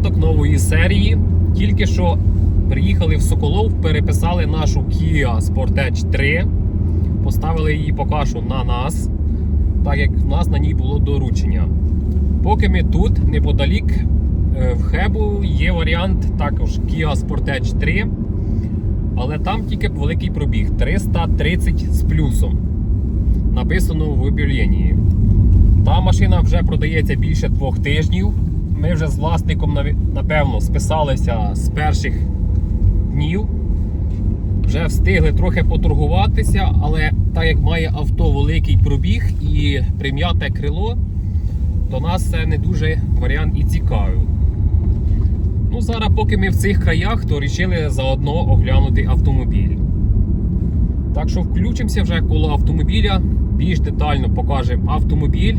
початок нової серії. Тільки що приїхали в Соколов, переписали нашу Kia Sportage 3, поставили її поки що на нас, так як в нас на ній було доручення. Поки ми тут, неподалік е, в Хебу, є варіант також Kia Sportage 3, але там тільки великий пробіг 330 з плюсом. Написано в об'явленні. Та машина вже продається більше двох тижнів. Ми вже з власником напевно списалися з перших днів. Вже встигли трохи поторгуватися, але так як має авто великий пробіг і прим'яте крило, то нас це не дуже варіант і цікавив. Ну, зараз, поки ми в цих краях, то вирішили заодно оглянути автомобіль. Так що включимося вже коло автомобіля, більш детально покажемо автомобіль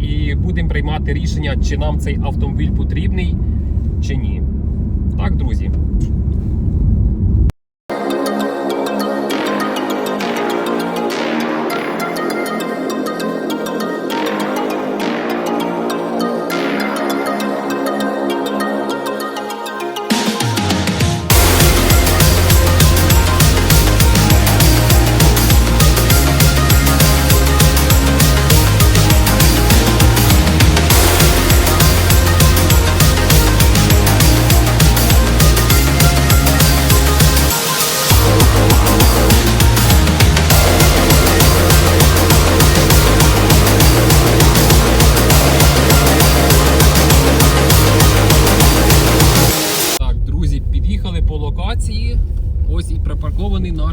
і будемо приймати рішення, чи нам цей автомобіль потрібний, чи ні. Так, друзі.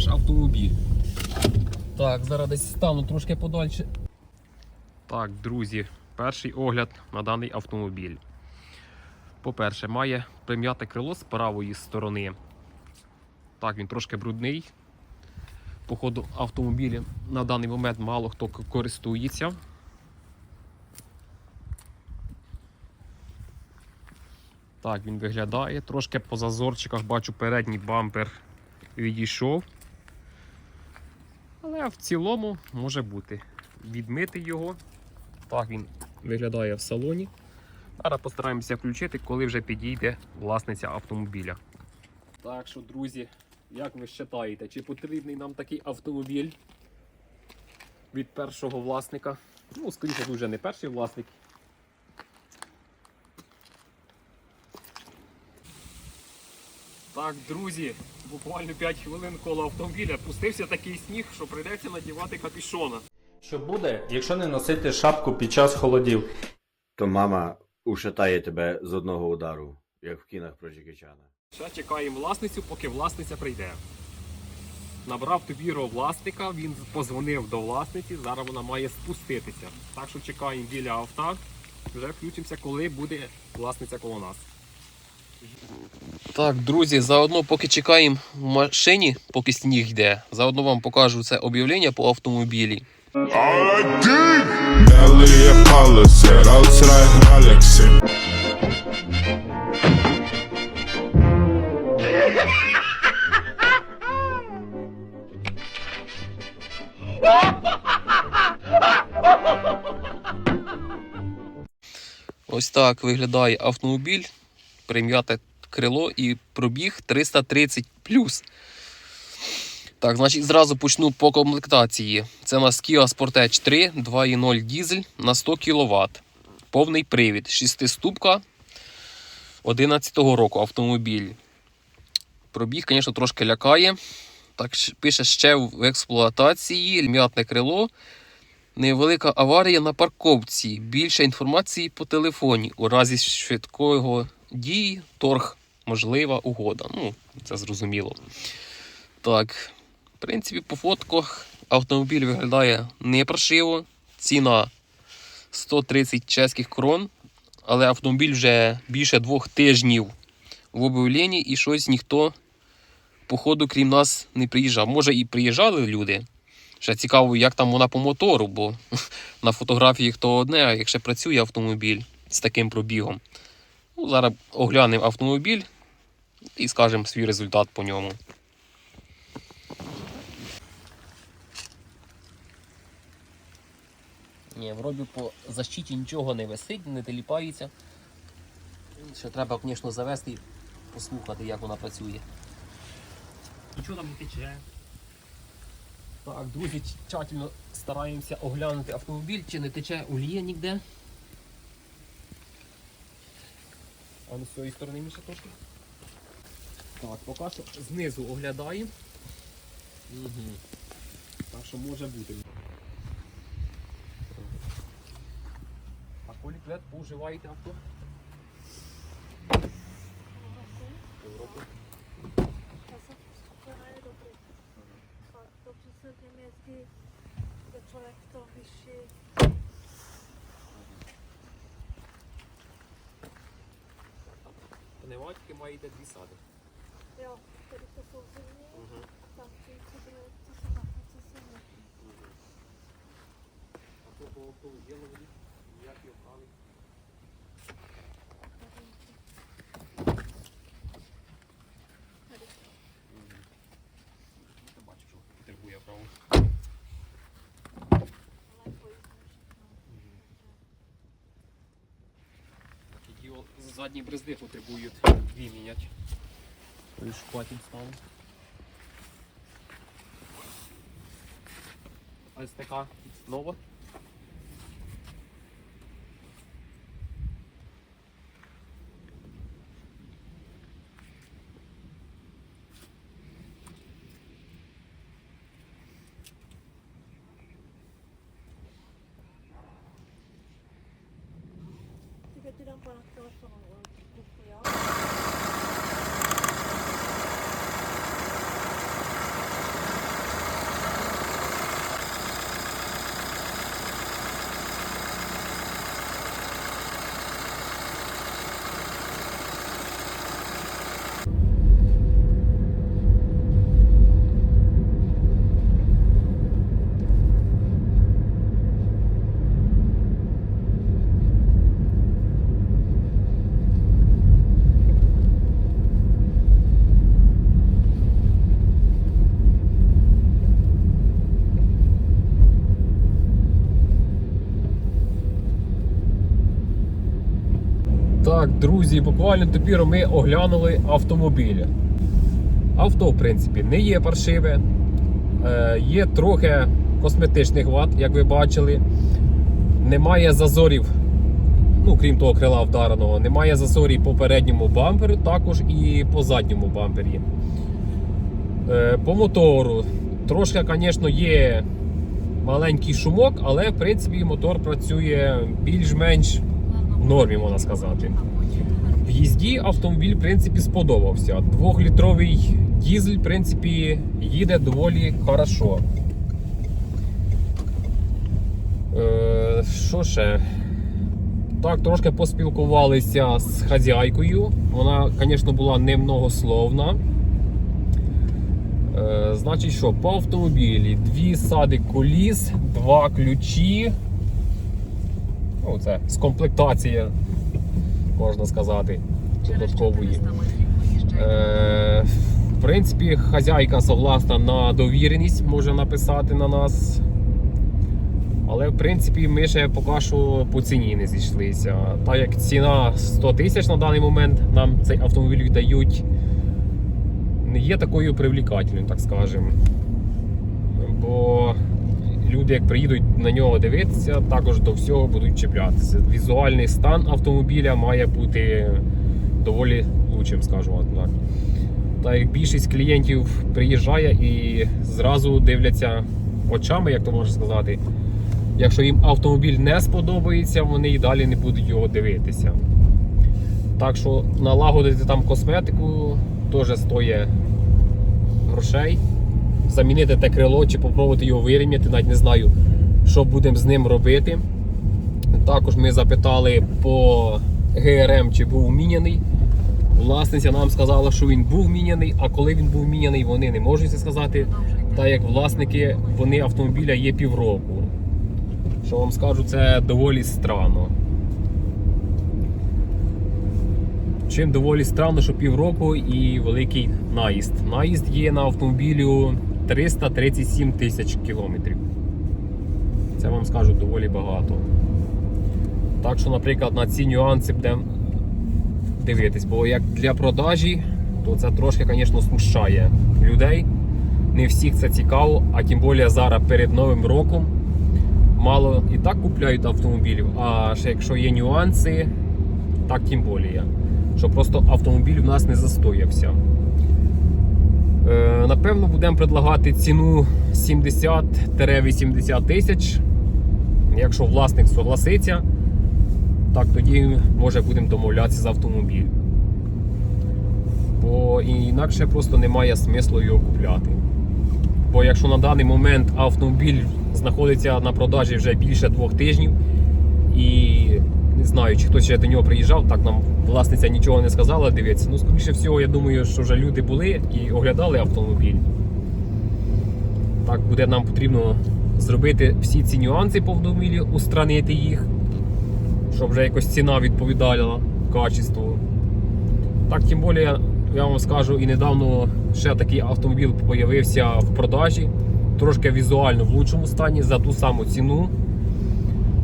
Наш автомобіль. Так, зараз десь стану трошки подальше. Так, друзі, перший огляд на даний автомобіль. По-перше, має прим'яте крило з правої сторони. Так, він трошки брудний. Походу, автомобілем на даний момент мало хто користується. Так, він виглядає. Трошки по зазорчиках бачу передній бампер відійшов. Але в цілому може бути. Відмити його. Так він виглядає в салоні. Зараз постараємося включити, коли вже підійде власниця автомобіля. Так що, друзі, як ви вважаєте, чи потрібний нам такий автомобіль від першого власника? Ну, скоріше, дуже не перший власник. Так, друзі, буквально 5 хвилин коло автомобіля пустився такий сніг, що прийдеться надівати капюшона. Що буде, якщо не носити шапку під час холодів? То мама ушатає тебе з одного удару, як в кінах про Джекі Ще чекаємо власницю, поки власниця прийде. Набрав тобіро власника, він позвонив до власниці, зараз вона має спуститися. Так що чекаємо біля авто, вже включимося, коли буде власниця коло нас. Так, друзі, заодно поки чекаємо в машині, поки сніг йде, заодно вам покажу це об'явлення по автомобілі. Ось так виглядає автомобіль, прим'яте крило і пробіг 330 Так, значить, зразу почну по комплектації. Це у нас Kia Sportage 3 2.0 дізель на 100 кВт. Повний привід, 6-ступка 11-го року автомобіль. Пробіг, звісно, трошки лякає. Так, пише ще в експлуатації, м'ятне крило. Невелика аварія на парковці. Більше інформації по телефоні. У разі швидкого дії, торг, можлива угода. Ну, це зрозуміло. Так, в принципі, по фотках автомобіль виглядає непрошиво. Ціна 130 чеських крон, але автомобіль вже більше двох тижнів в об'явленні і щось ніхто, походу, крім нас, не приїжджав. Може і приїжджали люди. Ще цікаво, як там вона по мотору, бо на фотографіях то одне, а якщо працює автомобіль з таким пробігом. Ну, зараз оглянемо автомобіль і скажемо свій результат по ньому. Ні, вроді по защиті нічого не висить, не теліпається. Ще треба, звісно, завести і послухати, як вона працює. Нічого там не тече. Так, друзі, тщательно стараємося оглянути автомобіль, чи не тече олія ніде. А ну з цієї сторони Міша трошки. Так, поки що знизу оглядаємо. Угу. Так що може бути. А коли лет поуживаєте авто? Півроку. Super je dobrý. A dobře se v něm jezdí, kde člověk to vyšší. Пневматики маєте дві сади. Jo, tady to jsou zimní, Угу. tam ty, co byly, co se na co se ne. А то по авто є нові, ніякі оправи. Задні бризди потребують дві міняти. Лиш хватить стало. СТК нова. Так, друзі, буквально тепер ми оглянули автомобіль. Авто, в принципі, не є паршиве. Е, є трохи косметичних вад, як ви бачили. Немає зазорів, ну, крім того, крила вдареного, немає зазорів по передньому бамперу, також і по задньому бампері. Е, по мотору трошки, звісно, є маленький шумок, але в принципі мотор працює більш-менш нормі, можна сказати. В їзді автомобіль в принципі сподобався. Двохлітровий дізель, в принципі, їде доволі хорошо. Е, що ще? Так, трошки поспілкувалися з хазяйкою. Вона, звісно, була немногословна. Е, значить, що по автомобілі дві сади коліс, два ключі. Ну, це з комплектації, можна сказати, додаткової. Е, в принципі, хазяйка согласна на довіреність, може написати на нас. Але в принципі ми ще поки що по ціні не зійшлися. Так як ціна 100 тисяч на даний момент нам цей автомобіль віддають, не є такою привлекательною, так скажемо. Бо люди, як приїдуть на нього дивитися, також до всього будуть чіплятися. Візуальний стан автомобіля має бути доволі лучшим, скажімо так. Так як більшість клієнтів приїжджає і зразу дивляться очами, як то можна сказати. Якщо їм автомобіль не сподобається, вони і далі не будуть його дивитися. Так що налагодити там косметику теж стоїть грошей. Замінити те крило чи попробувати його вирівняти, навіть не знаю, що будемо з ним робити. Також ми запитали по ГРМ, чи був міняний. Власниця нам сказала, що він був міняний, а коли він був міняний, вони не можуть це сказати. Так як власники вони автомобіля є півроку. Що вам скажу, це доволі странно. Чим доволі странно, що півроку і великий наїзд. Наїзд є на автомобілю 337 тисяч кілометрів. Це вам скажу доволі багато. Так що, наприклад, на ці нюанси будемо дивитись, бо як для продажі, то це трошки, звісно, смущає людей. Не всіх це цікаво, а тим більше зараз перед Новим роком мало і так купляють автомобілів, а ще якщо є нюанси, так тим більше. Що просто автомобіль в нас не застоявся. Е, напевно, будемо предлагати ціну 70-80 тисяч. Якщо власник согласиться, так тоді може будемо домовлятися за автомобіль. Бо інакше просто немає смислу його купляти. Бо якщо на даний момент автомобіль знаходиться на продажі вже більше двох тижнів, і не знаю, чи хтось ще до нього приїжджав, так нам власниця нічого не сказала, дивіться. Ну, скоріше всього, я думаю, що вже люди були і оглядали автомобіль. Так буде нам потрібно зробити всі ці нюанси по автомобілі, устранити їх, щоб вже якось ціна відповідала качеству. Так, тим більше, я вам скажу, і недавно ще такий автомобіль з'явився в продажі, трошки візуально в лучшому стані за ту саму ціну.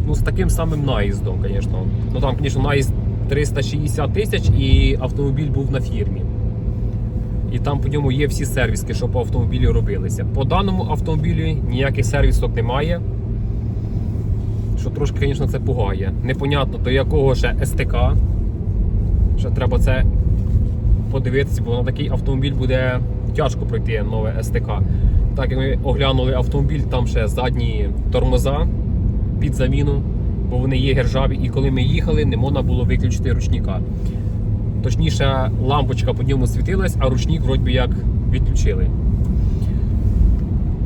Ну, з таким самим наїздом, звісно. Ну там, звісно, наїзд 360 тисяч і автомобіль був на фірмі. І там по ньому є всі сервіски, що по автомобілю робилися. По даному автомобілі ніяких сервісок немає. Що трошки, звісно, це пугає. Непонятно до якого ще СТК. Ще треба це подивитися, бо на такий автомобіль буде тяжко пройти нове СТК. Так як ми оглянули автомобіль, там ще задні тормоза під заміну, бо вони є гержаві, і коли ми їхали, не можна було виключити ручника. Точніше, лампочка по ньому світилась, а ручник вроді як відключили.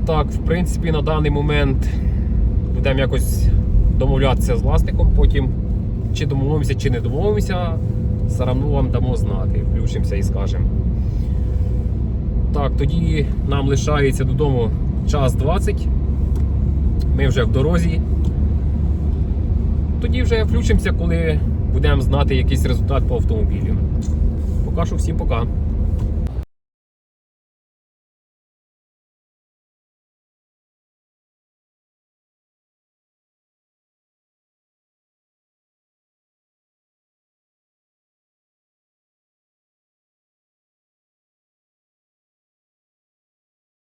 Так, в принципі, на даний момент будемо якось домовлятися з власником, потім чи домовимося, чи не домовимося, все одно вам дамо знати. Включимося і скажемо. Так, тоді нам лишається додому час 20. Ми вже в дорозі. Тоді вже включимося, коли будемо знати якийсь результат по автомобілю. Поки що всім пока.